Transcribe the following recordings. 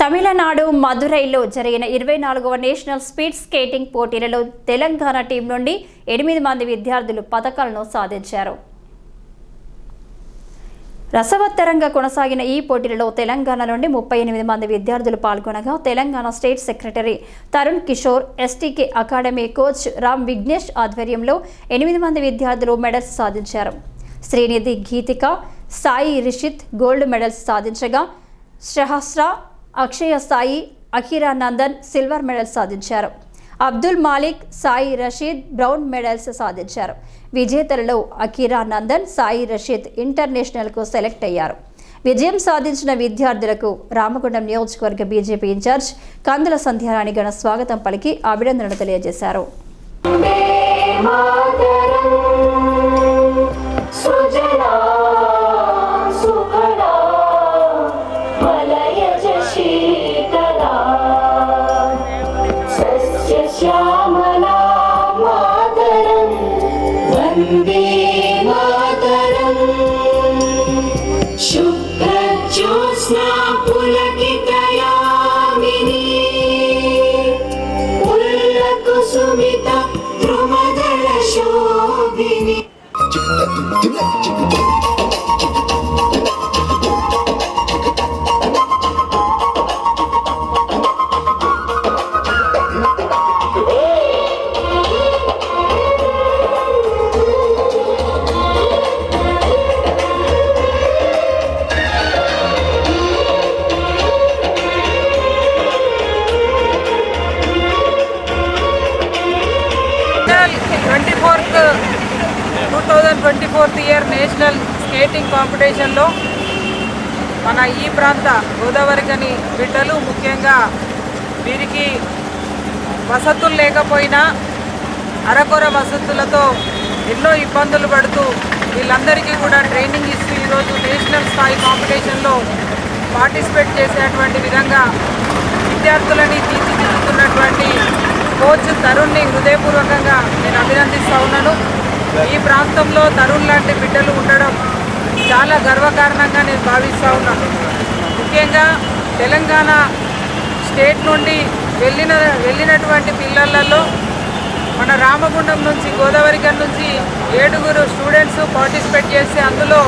తమిళనాడు మదురైలో జరిగిన ఇరవై నాలుగవ నేషనల్ స్పీడ్ స్కేటింగ్ పోటీలలో తెలంగాణ టీం నుండి ఎనిమిది మంది విద్యార్థులు పథకాలను సాధించారు. రసవత్తరంగా కొనసాగిన ఈ పోటీలలో తెలంగాణ నుండి ముప్పై ఎనిమిది మంది విద్యార్థులు పాల్గొనగా Telangana state secretary Tarun Kishore STK academy coach Ram Vignesh ఆధ్వర్యంలో ఎనిమిది మంది విద్యార్థులు మెడల్స్ సాధించారు. శ్రీనిధి గీతిక సాయి రిషిత్ గోల్డ్ మెడల్స్ సాధించగా సహస్ర అక్షయ సాయి అఖీరా నందన్ సిల్వర్ మెడల్ సాధించారు. అబ్దుల్ మాలిక్ సాయి రషీద్ బ్రౌన్ మెడల్స్ సాధించారు. విజేతలలో అఖీరా నందన్ సాయి రషీద్ ఇంటర్నేషనల్కు సెలెక్ట్ అయ్యారు. విజయం సాధించిన విద్యార్థులకు రామగుండం నియోజకవర్గ బీజేపీ ఇన్ఛార్జ్ కందుల సంధ్యారాణి గణ స్వాగతం పలికి అభినందనలు తెలియజేశారు. शीतला सस्य श्यामला मातरम् वन्दे मातरम् शुभ्रज्योत्स्ना पुलकितयामिनी पुल्लकुसुमित द्रुमदलशोभिनी twenty fourth year national skating కాంపిటీషన్లో మన ఈ ప్రాంత గోదావరికని బిడ్డలు ముఖ్యంగా వీరికి వసతులు లేకపోయినా అరకొర వసతులతో ఎన్నో ఇబ్బందులు పడుతూ వీళ్ళందరికీ కూడా ట్రైనింగ్ ఇస్తూ ఈరోజు నేషనల్ స్థాయి కాంపిటీషన్లో పార్టిసిపేట్ చేసేటువంటి విధంగా విద్యార్థులని తీర్చిదిద్దుతున్నటువంటి కోచ్ తరుణ్ని హృదయపూర్వకంగా నేను అభినందిస్తూ ఉన్నాను. ఈ ప్రాంతంలో తరుణ్ లాంటి బిడ్డలు ఉండడం చాలా గర్వకారణంగా నేను భావిస్తూ ఉన్నాను ముఖ్యంగా తెలంగాణ స్టేట్ నుండి వెళ్ళిన వెళ్ళినటువంటి పిల్లలలో మన రామగుండం నుంచి గోదావరికర్ నుంచి ఏడుగురు స్టూడెంట్స్ పార్టిసిపేట్ చేసి అందులో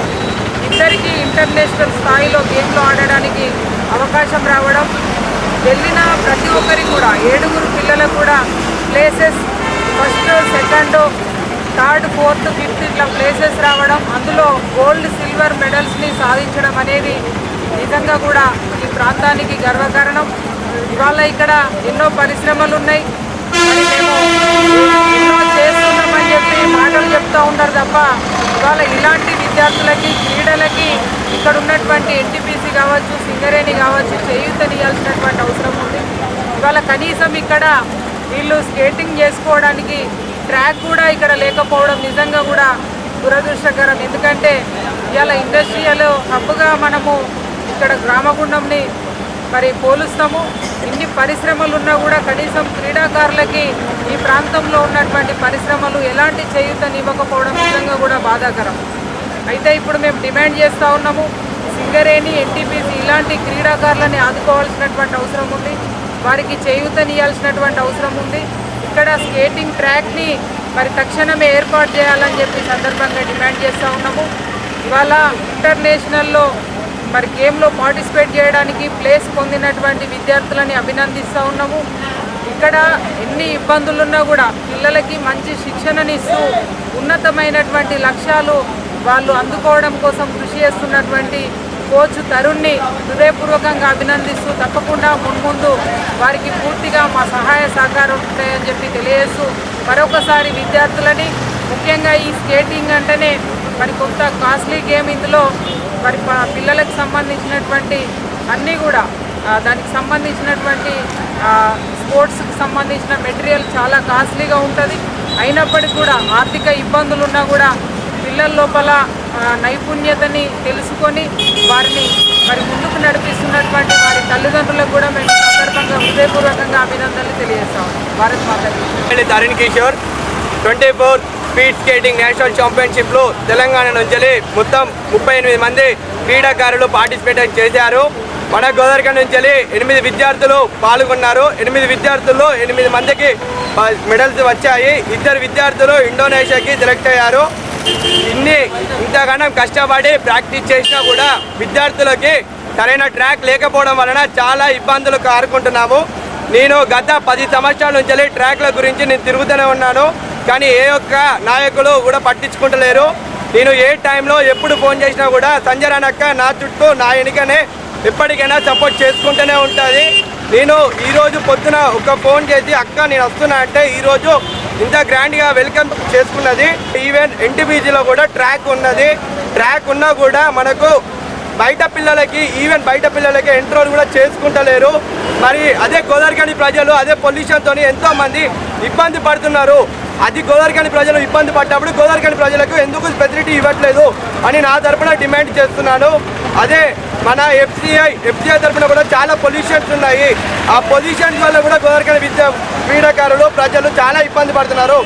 ఇద్దరికీ ఇంటర్నేషనల్ స్థాయిలో గేమ్లో ఆడడానికి అవకాశం రావడం వెళ్ళిన ప్రతి ఒక్కరికి కూడా ఏడుగురు పిల్లలకు కూడా places first second third fourth fifth ఇట్లా ప్లేసెస్ రావడం అందులో గోల్డ్ సిల్వర్ మెడల్స్ని సాధించడం అనేది నిజంగా కూడా ఈ ప్రాంతానికి గర్వకారణం. ఇవాళ ఇక్కడ ఎన్నో పరిశ్రమలు ఉన్నాయి. మేము ఎన్నో చేస్తున్నామని చెప్పి మాటలు చెప్తూ ఉంటారు తప్ప ఇవాళ ఇలాంటి విద్యార్థులకి క్రీడలకి ఇక్కడ ఉన్నటువంటి ఎన్టీపీసీ కావచ్చు సింగరేణి కావచ్చు చేయూతనియాల్సినటువంటి అవసరం ఉంది. ఇవాళ కనీసం ఇక్కడ వీళ్ళు స్కేటింగ్ చేసుకోవడానికి ట్రాక్ కూడా ఇక్కడ లేకపోవడం నిజంగా కూడా దురదృష్టకరం. ఎందుకంటే ఇవాళ ఇండస్ట్రియల్ హబ్గా మనము ఇక్కడ గ్రామగుండంని మరి పోలుస్తాము. ఇన్ని పరిశ్రమలు ఉన్నా కూడా కనీసం క్రీడాకారులకి ఈ ప్రాంతంలో ఉన్నటువంటి పరిశ్రమలు ఎలాంటి చేయూతనివ్వకపోవడం నిజంగా కూడా బాధాకరం. అయితే ఇప్పుడు మేము డిమాండ్ చేస్తూ ఉన్నాము. సింగరేణి ఎన్టీపీసీ ఇలాంటి క్రీడాకారులని ఆదుకోవాల్సినటువంటి అవసరం ఉంది. వారికి చేయూతనియాల్సినటువంటి అవసరం ఉంది. ఇక్కడ స్కేటింగ్ ట్రాక్ని మరి తక్షణమే ఏర్పాటు చేయాలని చెప్పి సందర్భంగా డిమాండ్ చేస్తూ ఉన్నాము. ఇవాళ ఇంటర్నేషనల్లో మరి గేమ్లో పార్టిసిపేట్ చేయడానికి ప్లేస్ పొందినటువంటి విద్యార్థులని అభినందిస్తూ ఉన్నాము. ఇక్కడ ఎన్ని ఇబ్బందులున్నా కూడా పిల్లలకి మంచి శిక్షణని ఇస్తూ ఉన్నతమైనటువంటి లక్ష్యాలు వాళ్ళు అందుకోవడం కోసం కృషి చేస్తున్నటువంటి కోచ్ తరుణ్ని హృదయపూర్వకంగా అభినందిస్తూ తప్పకుండా మున్ముందు వారికి పూర్తిగా మా సహాయ సహకారం ఉంటాయని చెప్పి తెలియజేస్తూ మరొకసారి విద్యార్థులని ముఖ్యంగా ఈ స్కేటింగ్ అంటేనే మరి కొంత కాస్ట్లీ గేమ్ ఇందులో మరి ప- పిల్లలకు సంబంధించినటువంటి అన్నీ కూడా దానికి సంబంధించినటువంటి స్పోర్ట్స్కి సంబంధించిన మెటీరియల్ చాలా కాస్ట్లీగా ఉంటుంది. అయినప్పటికీ కూడా ఆర్థిక ఇబ్బందులు ఉన్నా కూడా పిల్లల లోపల నైపుణ్యతని తెలుసుకొని వారిని మరి ముందుకు నడిపిస్తున్నటువంటి వారి తల్లిదండ్రులకు కూడా మేము సందర్భంగా హృదయపూర్వకంగా అభినందనలు తెలియజేస్తాం. Bharat and Tarun Kishore twenty four speed skating national ఛాంపియన్షిప్లో Telangana నుంచి మొత్తం ముప్పై ఎనిమిది మంది క్రీడాకారులు పార్టిసిపేట్ చేశారు. మన గోదావరిఖండ్ నుంచి వెళ్ళి ఎనిమిది విద్యార్థులు పాల్గొన్నారు. ఎనిమిది విద్యార్థుల్లో ఎనిమిది మందికి మెడల్స్ వచ్చాయి. ఇద్దరు విద్యార్థులు ఇండోనేషియాకి సెలెక్ట్ అయ్యారు. ఇన్ని ఇంతగానం కష్టపడి ప్రాక్టీస్ చేసినా కూడా విద్యార్థులకి సరైన ట్రాక్ లేకపోవడం వలన చాలా ఇబ్బందులు కారుకుంటున్నాము. నేను గత పది సంవత్సరాల నుంచి వెళ్ళి ట్రాక్ల గురించి నేను తిరుగుతూనే ఉన్నాను. కానీ ఏ ఒక్క నాయకులు కూడా పట్టించుకుంటలేరు. నేను ఏ టైంలో ఎప్పుడు ఫోన్ చేసినా కూడా సంజయ్ అక్క నా చుట్టూ నా వెనుకనే ఎప్పటికైనా సపోర్ట్ చేసుకుంటూనే ఉంటుంది. నేను ఈరోజు పొద్దున ఒక ఫోన్ చేసి అక్క నేను వస్తున్నా అంటే ఈరోజు ఇంత గ్రాండ్గా వెల్కమ్ చేసుకున్నది. ఈవెన్ ఎన్టీపీజీలో కూడా ట్రాక్ ఉన్నది. ట్రాక్ ఉన్నా కూడా మనకు బయట పిల్లలకి ఈవెన్ బయట పిల్లలకి ఎంట్రోల్ కూడా చేసుకుంటలేరు. మరి అదే గోదావరిఖని ప్రజలు అదే పొల్యూషన్తో ఎంతోమంది ఇబ్బంది పడుతున్నారు. అది గోదావరిఖని ప్రజలు ఇబ్బంది పడ్డప్పుడు గోదావరిఖని ప్రజలకు ఎందుకు ఫెసిలిటీ ఇవ్వట్లేదు అని నా తరపున డిమాండ్ చేస్తున్నాను. అదే మన ఎఫ్సిఐ ఎఫ్సిఐ తరపున కూడా చాలా పొల్యూషన్స్ ఉన్నాయి. ఆ పొల్యూషన్స్ వల్ల కూడా గోదావరిఖని విద్య క్రీడాకారులు ప్రజలు చాలా ఇబ్బంది పడుతున్నారు.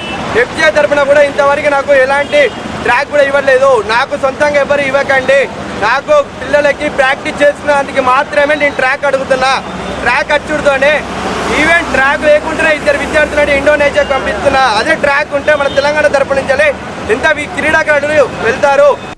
ఎఫ్సిఐ తరపున కూడా ఇంతవరకు నాకు ఎలాంటి ట్రాక్ కూడా ఇవ్వలేదు నాకు సొంతంగా ఎవరు ఇవ్వకండి. నాకు పిల్లలకి ప్రాక్టీస్ చేసుకున్నందుకు మాత్రమే నేను ట్రాక్ అడుగుతున్నా. ట్రాక్ అచ్చుడుతోనే ఈవెన్ ట్రాక్ లేకుంటేనే ఇద్దరు విద్యార్థులని ఇండోనేషియా పంపిస్తున్నా. అదే ట్రాక్ ఉంటే మన తెలంగాణ తరపు నుంచి ఎంత క్రీడాకారులు వెళ్తారు.